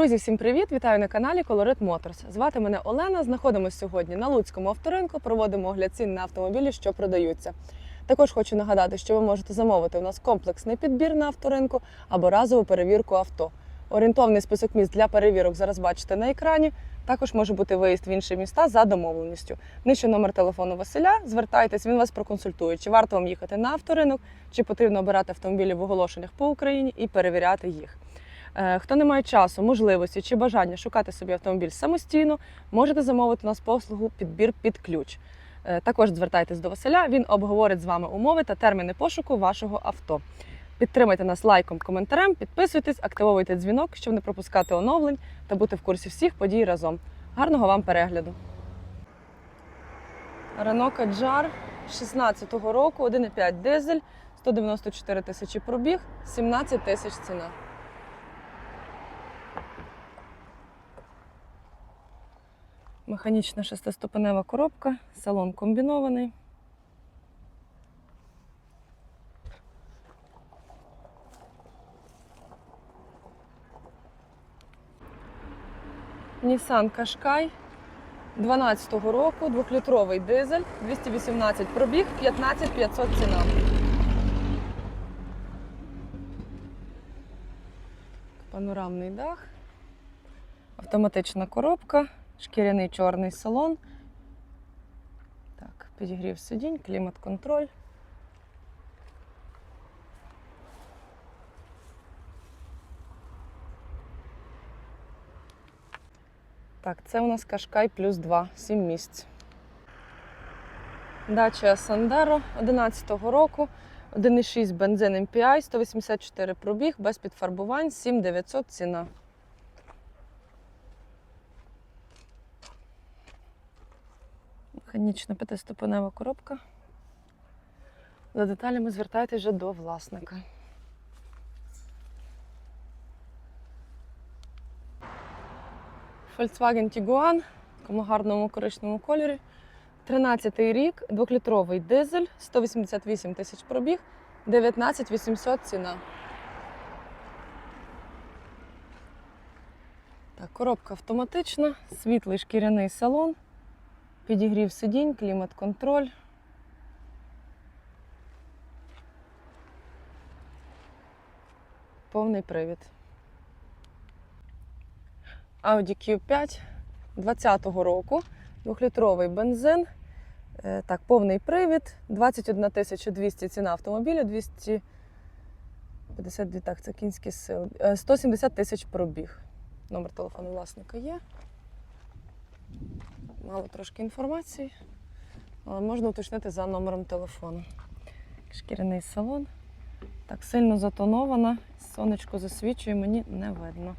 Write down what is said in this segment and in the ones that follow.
Друзі, всім привіт! Вітаю на каналі Colorit Motors. Звати мене Олена. Знаходимося сьогодні на Луцькому авторинку. Проводимо огляд цін на автомобілі, що продаються. Також хочу нагадати, що ви можете замовити у нас комплексний підбір на авторинку або разову перевірку авто. Орієнтовний список міст для перевірок зараз бачите на екрані. Також може бути виїзд в інші міста за домовленістю. Нижче номер телефону Василя. Звертайтесь, він вас проконсультує, чи варто вам їхати на авторинок, чи потрібно обирати автомобілі в оголошеннях по Україні і перевіряти їх. Е, Хто не має часу, можливості чи бажання шукати собі автомобіль самостійно, можете замовити у нас послугу підбір під ключ. Е, Також звертайтесь до Василя, він обговорить з вами умови та терміни пошуку вашого авто. Підтримайте нас лайком, коментарем, підписуйтесь, активовуйте дзвінок, щоб не пропускати оновлень та бути в курсі всіх подій разом. Гарного вам перегляду! Renault Kadjar 16-го року, 1,5 дизель, 194 тисячі пробіг, 17 тисяч ціна. Механічна шестиступенева коробка, салон комбінований. Nissan Qashqai 12-го року, 2-літровий дизель, 218 пробіг, 15 500 ціна. Панорамний дах, автоматична коробка, шкіряний чорний салон. Так, підігрів сидінь, клімат-контроль. Так, це у нас Кашкай плюс 2, 7 місць. Дача Сандеро 11-го року, 1,6 бензин MPI, 184 пробіг, без підфарбувань, 7900 ціна. Механічна п'ятиступенева коробка. За деталями звертайтеся вже до власника. Volkswagen Tiguan в такому гарному коричневому кольорі. 13-й рік, 2-літровий дизель, 188 тисяч пробіг, 19 800 ціна. Так, коробка автоматична, світлий шкіряний салон, підігрів сидінь, клімат-контроль. Повний привід. Audi Q5 20-го року, 2-літровий бензин. Е, Так, повний привід, 21 200 ціна автомобіля, 252, так, це кінські сили. Е, 170 тисяч пробіг. Номер телефону власника є. Мало трошки інформації, але можна уточнити за номером телефону. Шкіряний салон. Так, сильно затонована, сонечко засвічує, мені не видно.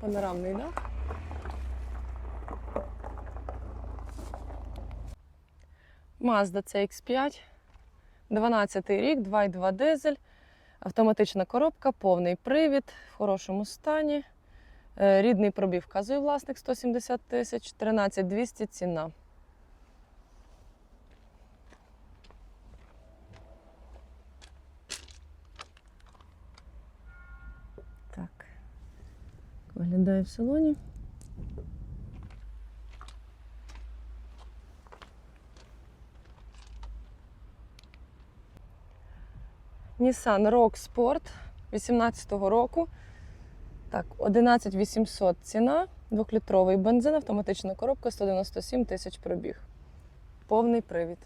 Панорамний дах. Mazda CX5, 12 рік, 2,2 дизель, автоматична коробка, повний привід, в хорошому стані. Е, Рідний пробіг вказує власник 170 тисяч, 13 200 ціна. Так. Виглядає в салоні. Nissan Rock Sport 18-го року. Так, 11 800 ціна, 2-літровий бензин, автоматична коробка, 197 тисяч пробіг. Повний привід.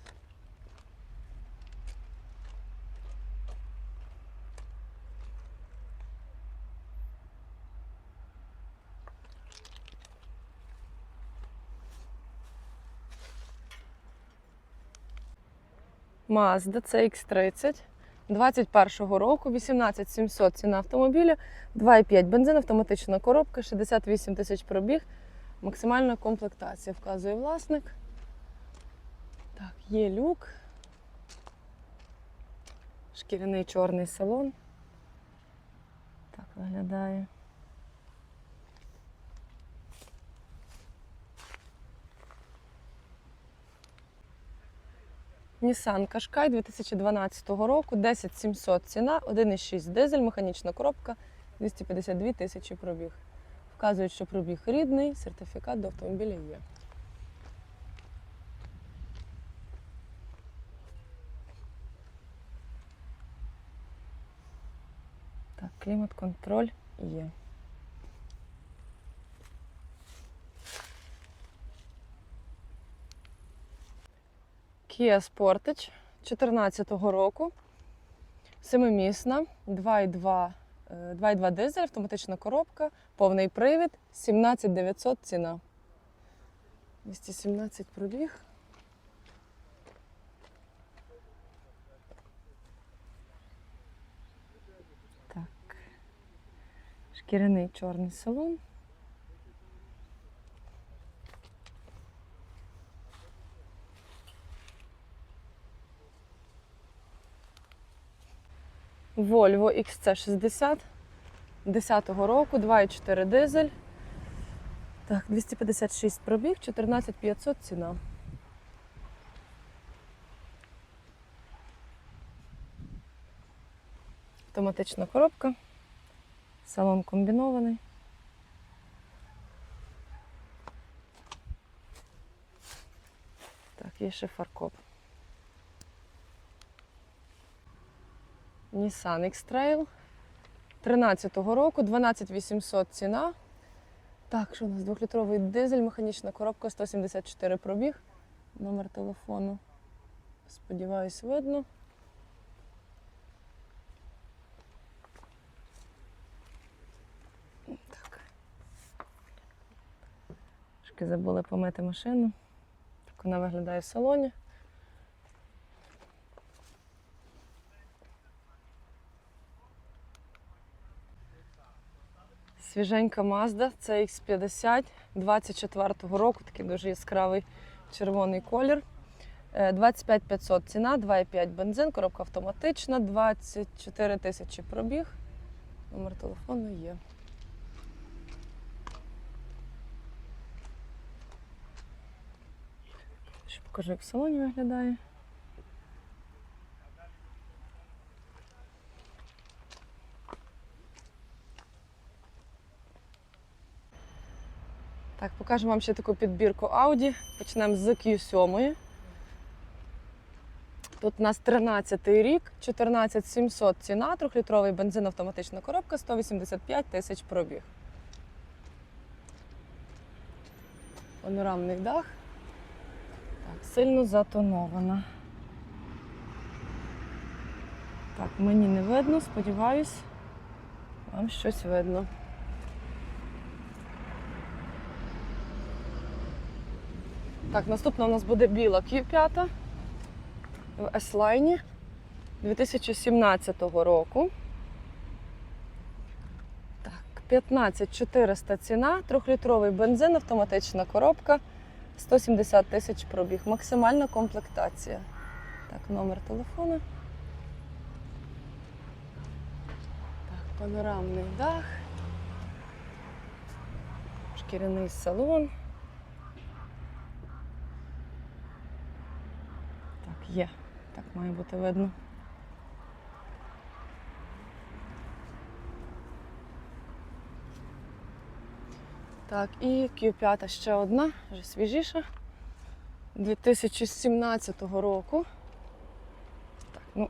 Mazda CX-30 21-го року, 18 700 ціна автомобіля, 2,5 бензин, автоматична коробка, 68 тисяч пробіг, максимальна комплектація, вказує власник. Так, є люк. Шкіряний чорний салон. Так виглядає. Nissan Qashqai 2012 року, 10700 ціна, 1,6 дизель, механічна коробка, 252 тисячі пробіг. Вказують, що пробіг рідний, сертифікат до автомобіля є. Так, клімат-контроль є. Kia Sportage 2014 року. Семимісна, 2,2 е, 2,2 дизель, автоматична коробка, повний привід, 17900 ціна. 217 пробіг. Так. Шкіряний чорний салон. Volvo XC60 10-го року, 2,4 дизель. Так, 256 пробіг, 14500 ціна. Автоматична коробка. Салон комбінований. Так, є ще фаркоп. Nissan X-Trail 13-го року, 12800 ціна. Так, що у нас двохлітровий дизель, механічна коробка, 174 пробіг. Номер телефону. Сподіваюсь, видно. Так. Трошки забули помити машину. Так вона виглядає в салоні. Свіженька Mazda CX50 24-го року, такий дуже яскравий червоний колір. Е, 25 500 ціна, 2,5 бензин, коробка автоматична, 24 тисячі пробіг. Номер телефону є. Ще покажу, як в салоні виглядає. Так, покажу вам ще таку підбірку Audi. Почнемо з Q7. Тут у нас 13 й рік, 14700 ціна, 3-літровий бензин, автоматична коробка, 185 тисяч пробіг. Панорамний дах. Так, сильно затонована. Так, мені не видно, сподіваюсь, вам щось видно. Так, наступна у нас буде біла Q5 в S-Line 2017 року. Так, 15400 ціна, 3-літровий бензин, автоматична коробка, 170 тисяч пробіг. Максимальна комплектація. Так, номер телефону. Так, панорамний дах. Шкіряний салон. Так, є. Так має бути видно. Так, і Q5 ще одна, вже свіжіша. 2017 року. Так, ну,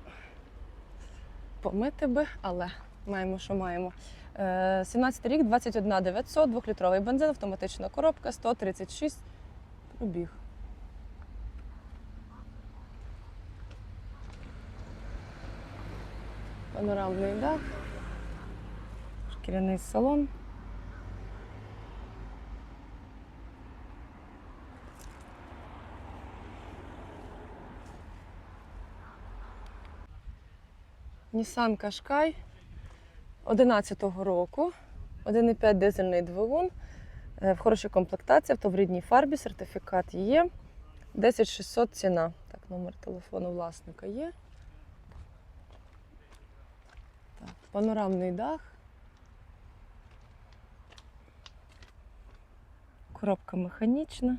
помити би, але маємо, що маємо. Е, 17 рік, 21 900, 2-літровий бензин, автоматична коробка, 136 пробіг. Панорамний дах, шкіряний салон. Nissan Qashqai 11-го року. 1,5 дизельний двигун. е, В хорошій комплектації, авто в рідній фарбі, сертифікат є. 10600 ціна. Так, номер телефону власника є. панорамний дах. Коробка механічна.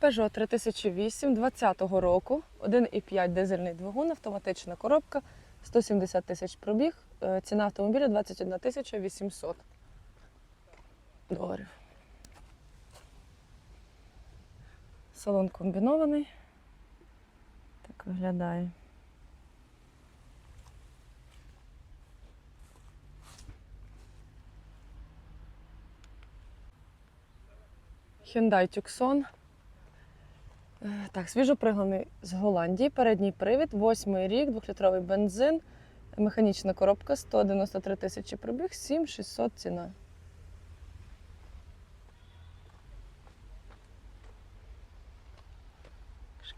Peugeot 3008 20-го року, 1,5 дизельний двигун, автоматична коробка, 170 тисяч пробіг, е, ціна автомобіля 21 тисяча 800 доларів. Салон комбінований. Так виглядає. Hyundai Tucson. Е, Так, свіжопригнаний з Голландії. Передній привід, восьмий рік, двохлітровий бензин, механічна коробка, 193 тисячі пробіг, 7600 ціна.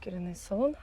Шкіряний салон.